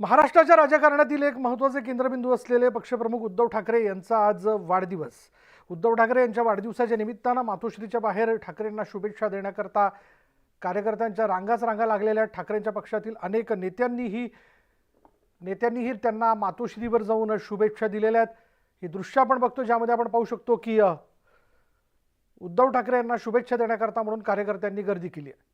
महाराष्ट्राच्या राजकारणातील एक महत्त्वाचे केंद्रबिंदू असलेले पक्षप्रमुख उद्धव ठाकरे यांचा आज वाढदिवस उद्धव ठाकरे यांच्या वाढदिवसाच्या निमित्तानं मातोश्रीच्या बाहेर ठाकरेंना शुभेच्छा देण्याकरता कार्यकर्त्यांच्या रांगाच रांगा लागलेल्या आहेत. ठाकरेंच्या पक्षातील अनेक नेत्यांनीही नेत्यांनीही त्यांना मातोश्रीवर जाऊन शुभेच्छा दिलेल्या आहेत ही दृश्य आपण बघतो ज्यामध्ये आपण पाहू शकतो की अ, उद्धव ठाकरे यांना शुभेच्छा देण्याकरता म्हणून कार्यकर्त्यांनी गर्दी केली आहे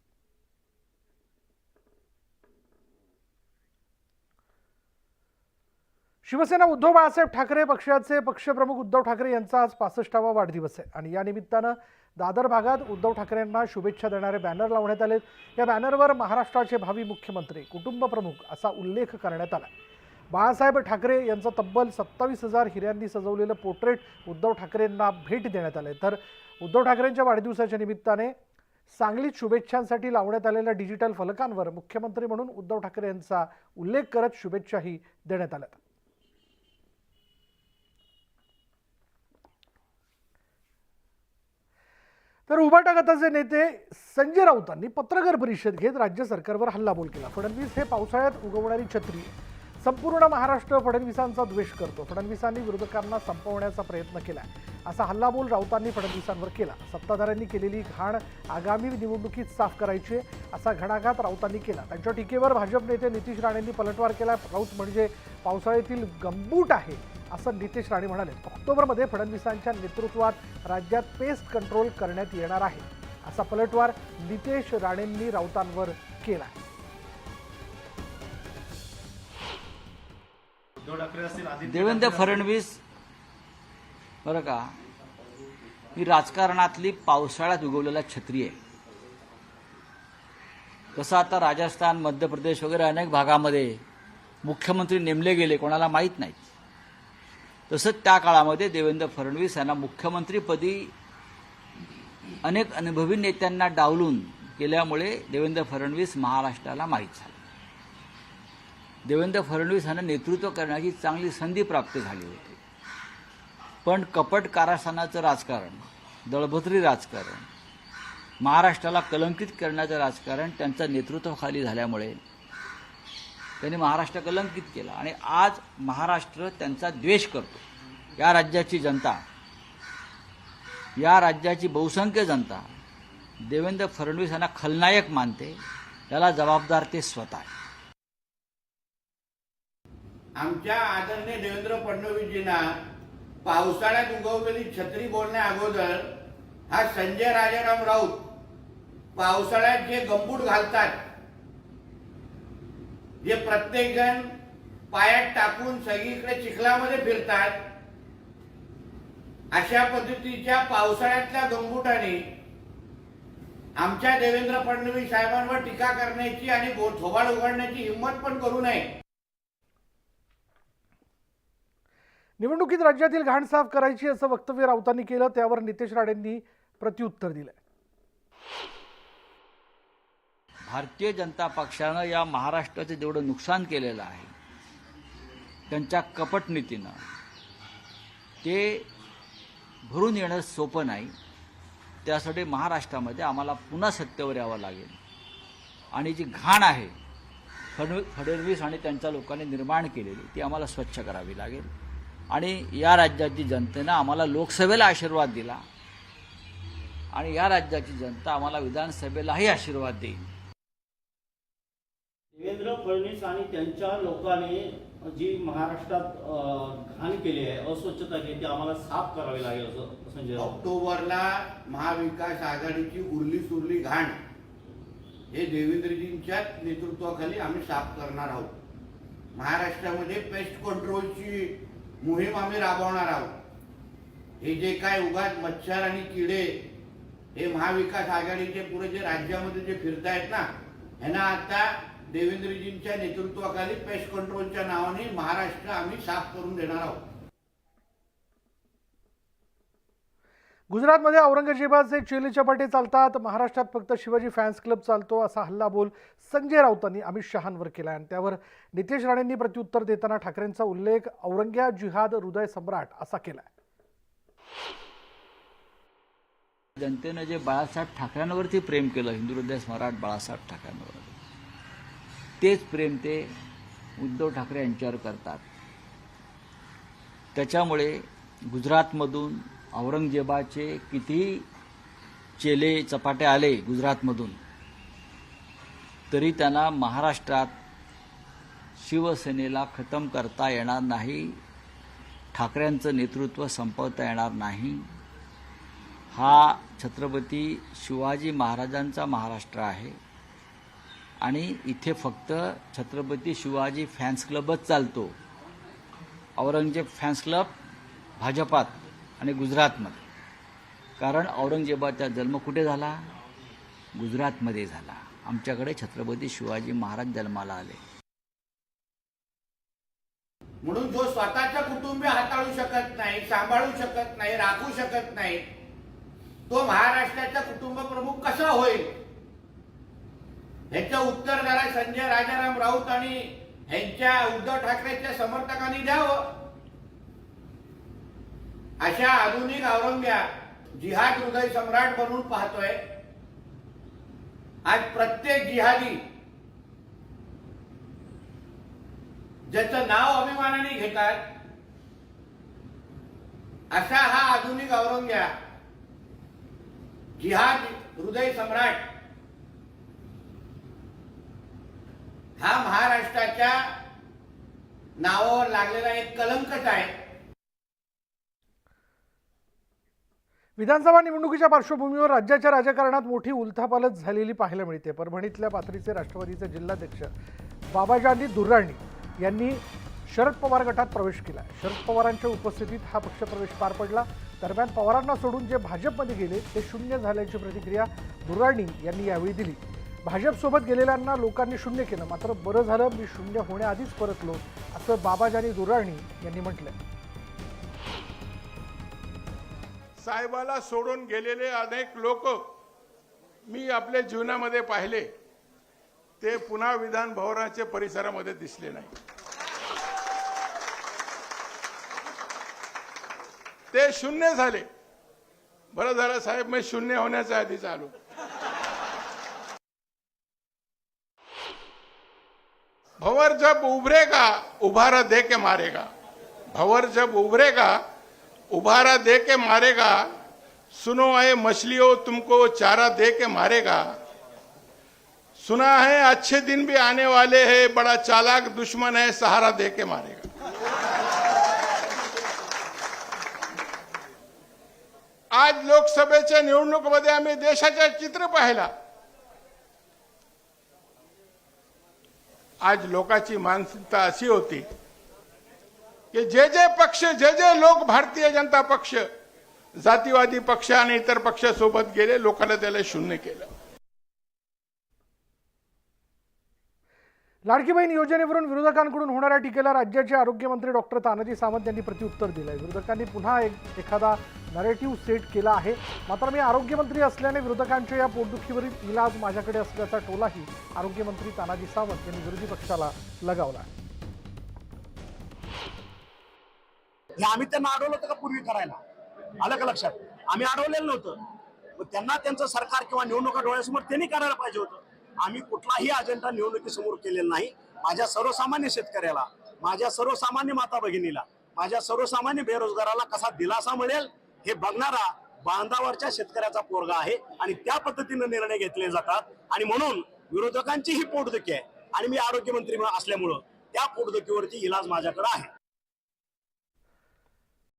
शिवसेना उद्धव बाळासाहेब ठाकरे पक्षाचे पक्षप्रमुख उद्धव ठाकरे यांचा आज पासष्टावा वाढदिवस आहे. आणि या निमित्तानं दादर भागात उद्धव ठाकरेंना शुभेच्छा देणारे बॅनर लावण्यात आले या बॅनरवर महाराष्ट्राचे भावी मुख्यमंत्री कुटुंब प्रमुख असा उल्लेख करण्यात आला. बाळासाहेब ठाकरे यांचं तब्बल सत्तावीस हजार हिऱ्यांनी सजवलेलं पोर्ट्रेट उद्धव ठाकरेंना भेट देण्यात आले तर उद्धव ठाकरेंच्या वाढदिवसाच्या निमित्ताने सांगलीत शुभेच्छांसाठी लावण्यात आलेल्या डिजिटल फलकांवर मुख्यमंत्री म्हणून उद्धव ठाकरे यांचा उल्लेख करत शुभेच्छाही देण्यात आल्या तर उभाटा गटाचे नेते संजय राऊतांनी पत्रकार परिषद घेत राज्य सरकारवर हल्लाबोल केला. फडणवीस हे पावसाळ्यात उगवणारी छत्री. आहे. संपूर्ण महाराष्ट्र फडणवीसांचा द्वेष करतो. फडणवीसांनी विरोधकांना संपवण्याचा प्रयत्न केला. असा हल्लाबोल राऊतांनी फडणवीसांवर केला. सत्ताधाऱ्यांनी केलेली घाण आगामी निवडणुकीत साफ करायची आहे, असा घणाघात राऊतांनी केला. त्यांच्या टीकेवर भाजप नेते नितीश राणेंनी पलटवार केला. राऊत म्हणजे पावसाळ्यातील गंबूट आहे. असं नितेश राणे म्हणाले ऑक्टोबरमध्ये फडणवीसांच्या नेतृत्वात राज्यात पेस्ट कंट्रोल करण्यात येणार आहे असा पलटवार नितेश राणेंनी राऊतांवर केला देवेंद्र फडणवीस बरं का ही राजकारणातली पावसाळ्यात उगवलेला छत्री आहे. कसं आता राजस्थान मध्य प्रदेश वगैरे अनेक भागामध्ये मुख्यमंत्री नेमले गेले कोणाला माहीत नाहीत. तसंच त्या काळामध्ये देवेंद्र फडणवीस यांना मुख्यमंत्रीपदी अनेक अनुभवी नेत्यांना डावलून केल्यामुळे देवेंद्र फडणवीस महाराष्ट्राला माहीत झाले. देवेंद्र फडणवीस यांना नेतृत्व करण्याची चांगली संधी प्राप्त झाली होती. पण कपट कारस्थानाचं राजकारण दळभद्री राजकारण महाराष्ट्राला कलंकित करण्याचं राजकारण त्यांच्या नेतृत्वाखाली झाल्यामुळे त्यांनी महाराष्ट्र कलंकित केला. आणि आज महाराष्ट्र त्यांचा द्वेष करतो. या राज्याची जनता या राज्याची बहुसंख्य जनता देवेंद्र फडणवीस यांना खलनायक मानते. त्याला जबाबदार ते स्वतः आमच्या आदरणीय देवेंद्र फडणवीसजींना पावसाळ्यात उगवलेली छत्री बोलण्या अगोदर हा संजय राजाराम राऊत पावसाळ्यात जे गंबूट घालतात जे प्रत्येक जण पायात टाकून सगळीकडे चिखलामध्ये फिरतात. अशा पद्धतीच्या पावसाळ्यातल्या गंबुटाने आमच्या देवेंद्र फडणवीस साहेबांवर टीका करण्याची आणि थोबाड उघडण्याची हिंमत पण करू नये. निवडणुकीत राज्यातील घाण साफ करायची असं वक्तव्य राऊतांनी केलं त्यावर नितेश राणेंनी प्रत्युत्तर दिलंय. भारतीय जनता पक्षानं या महाराष्ट्राचं जेवढं नुकसान केलेलं आहे त्यांच्या कपटनीतीनं ते भरून येणं सोपं नाही. त्यासाठी महाराष्ट्रामध्ये आम्हाला पुन्हा सत्तेवर यावं लागेल. आणि जी घाण आहे फडणवी फडणवीस आणि त्यांच्या लोकांनी निर्माण केलेली ती आम्हाला स्वच्छ करावी लागेल. आणि या राज्याची जनतेनं आम्हाला लोकसभेला आशीर्वाद दिला. आणि या राज्याची जनता आम्हाला विधानसभेलाही आशीर्वाद देईल. देवेंद्र फडणवीस आणि त्यांच्या लोकांनी जी महाराष्ट्रात घाण केली आहे अस्वच्छता केली ती आम्हाला साफ करावी लागेल असं संजय ऑक्टोबरला महाविकास आघाडीची उरली सुरली घाण हे देवेंद्रजींच्याच नेतृत्वाखाली आम्ही साफ करणार आहोत. महाराष्ट्रामध्ये पेस्ट कंट्रोलची मोहीम आम्ही राबवणार आहोत. हे जे काय उगाच मच्छर आणि किडे हे महाविकास आघाडीचे पुढे जे राज्यामध्ये जे फिरतायत ना ह्यांना आता देवेंद्रजींच्या नेतृत्वाखाली पेस्ट कंट्रोलच्या नावाने महाराष्ट्र आम्ही साफ करून देणार आहोत. गुजरातमध्ये औरंगजेबाचे चेले चपाटे चालतात. महाराष्ट्रात फक्त शिवाजी फॅन्स क्लब चालतो असा हल्लाबोल संजय राऊतांनी अमित शहांवर केला आणि त्यावर नितेश राणेंनी प्रत्युत्तर देताना ठाकरेंचा उल्लेख औरंग्या जिहाद हृदय सम्राट असा केला जनतेनं जे बाळासाहेब ठाकरेंवरती प्रेम केलं हिंदू हृदय सम्राट बाळासाहेब ठाकरेंवर तेच प्रेम ते उद्धव ठाकरे यांच्यावर करतात. त्याच्यामुळे गुजरातमधून औरंगजेबाचे किती चेले चपाटे आले गुजरातमधून तरी त्यांना महाराष्ट्रात शिवसेनेला खतम करता येणार नाही ठाकरेंचं नेतृत्व संपवता येणार नाही. हा छत्रपती शिवाजी महाराजांचा महाराष्ट्र आहे. आणि इथे फक्त छत्रपती शिवाजी फॅन्स क्लबच चालतो. औरंगजेब फॅन्स क्लब भाजपात आणि गुजरातमध्ये. कारण औरंगजेबाचा जन्म कुठे झाला? गुजरातमध्ये झाला. आमच्याकडे छत्रपती शिवाजी महाराज जन्माला आले. म्हणून जो स्वतःचं कुटुंबीय हाताळू शकत नाही सांभाळू शकत नाही राखू शकत नाही तो महाराष्ट्राचा कुटुंब प्रमुख कसा होईल? ह्याचं उत्तर जरा संजय राजाराम राऊत आणि ह्यांच्या उद्धव ठाकरेच्या समर्थकांनी द्यावं. अशा आधुनिक औरंग्या जिहाद हृदय सम्राट बनून पाहतोय. आज प्रत्येक जिहादी ज्याचं नाव अभिमानाने घेतात असा हा आधुनिक औरंग्या जिहाद हृदय सम्राट हा महाराष्ट्राच्या नावावर लागलेला एक कलंकच आहे. विधानसभा निवडणुकीच्या पार्श्वभूमीवर राज्याच्या राजकारणात मोठी उलथापालथ झालेली पाहायला मिळते. परभणीतल्या पाथरीचे राष्ट्रवादीचे जिल्हाध्यक्ष बाबाजानी दुर्राणी यांनी शरद पवार गटात प्रवेश केला. शरद पवारांच्या उपस्थितीत हा पक्षप्रवेश पार पडला. दरम्यान पवारांना सोडून जे भाजपमध्ये गेले ते शून्य झाल्याची प्रतिक्रिया दुर्राणी यांनी यावेळी दिली. भाजपसोबत गेलेल्यांना लोकांनी शून्य केलं. मात्र बरं झालं मी शून्य होण्याआधीच परतलो असं बाबाजानी दुराणी यांनी म्हटलंय. साहेबाला सोडून गेलेले अनेक लोक मी आपल्या जीवनामध्ये पाहिले. ते पुन्हा विधान भवनाच्या परिसरामध्ये दिसले नाही. ते शून्य झाले. बरं झालं साहेब मी शून्य होण्याच्या आधीच आलो. भंवर जब उभरेगा उभारा दे के मारेगा। भंवर जब उभरेगा उभारा दे के मारेगा सुनो आए मछलियों तुमको चारा दे के मारेगा। सुना है अच्छे दिन भी आने वाले हैं बड़ा चालाक दुश्मन है सहारा दे के मारेगा। आज लोकसभेच्या निवडणुकीमध्ये आम्ही देशाचे चित्र पाहिला। आज लोकांची मानसिकता अशी होती की जे जे पक्ष जे जे लोक भारतीय जनता पक्ष जातीवादी पक्ष आणि इतर पक्षासोबत गेले लोकांना त्याला शून्य केलं. लाडकी बहीण योजनेवरून विरोधकांकडून होणाऱ्या टीकेला राज्याचे आरोग्यमंत्री डॉक्टर तानाजी सावंत यांनी प्रत्युत्तर दिलंय. विरोधकांनी पुन्हा एक एखादा नरेटिव्ह सेट केला आहे. मात्र मी आरोग्यमंत्री असल्याने विरोधकांच्या या पोटदुखीवरील इलाज माझ्याकडे असल्याचा टोलाही आरोग्यमंत्री तानाजी सावंत यांनी विरोधी पक्षाला लगावला. हे आम्ही त्यांना अडवलं होतं का पूर्वी करायला? आलं का लक्षात? आम्ही अडवलेलं नव्हतं. त्यांना त्यांचं सरकार किंवा निवडणुका डोळ्यासमोर त्यांनी करायला पाहिजे होतं. आम्ही कुठलाही अजेंडा निवडणुकीसमोर केलेला नाही. माझ्या सर्वसामान्य शेतकऱ्याला माझ्या सर्वसामान्य माता भगिनीला माझ्या सर्वसामान्य बेरोजगाराला कसा दिलासा मिळेल? हे बघणारा बांधावरच्या शेतकऱ्याचा पोरगा आहे आणि त्या पद्धतीनं निर्णय घेतले जातात. आणि म्हणून विरोधकांची ही पोटदुखी आहे आणि मी आरोग्यमंत्री असल्यामुळं त्या पोटदुखीवरची इलाज माझ्याकडे आहे.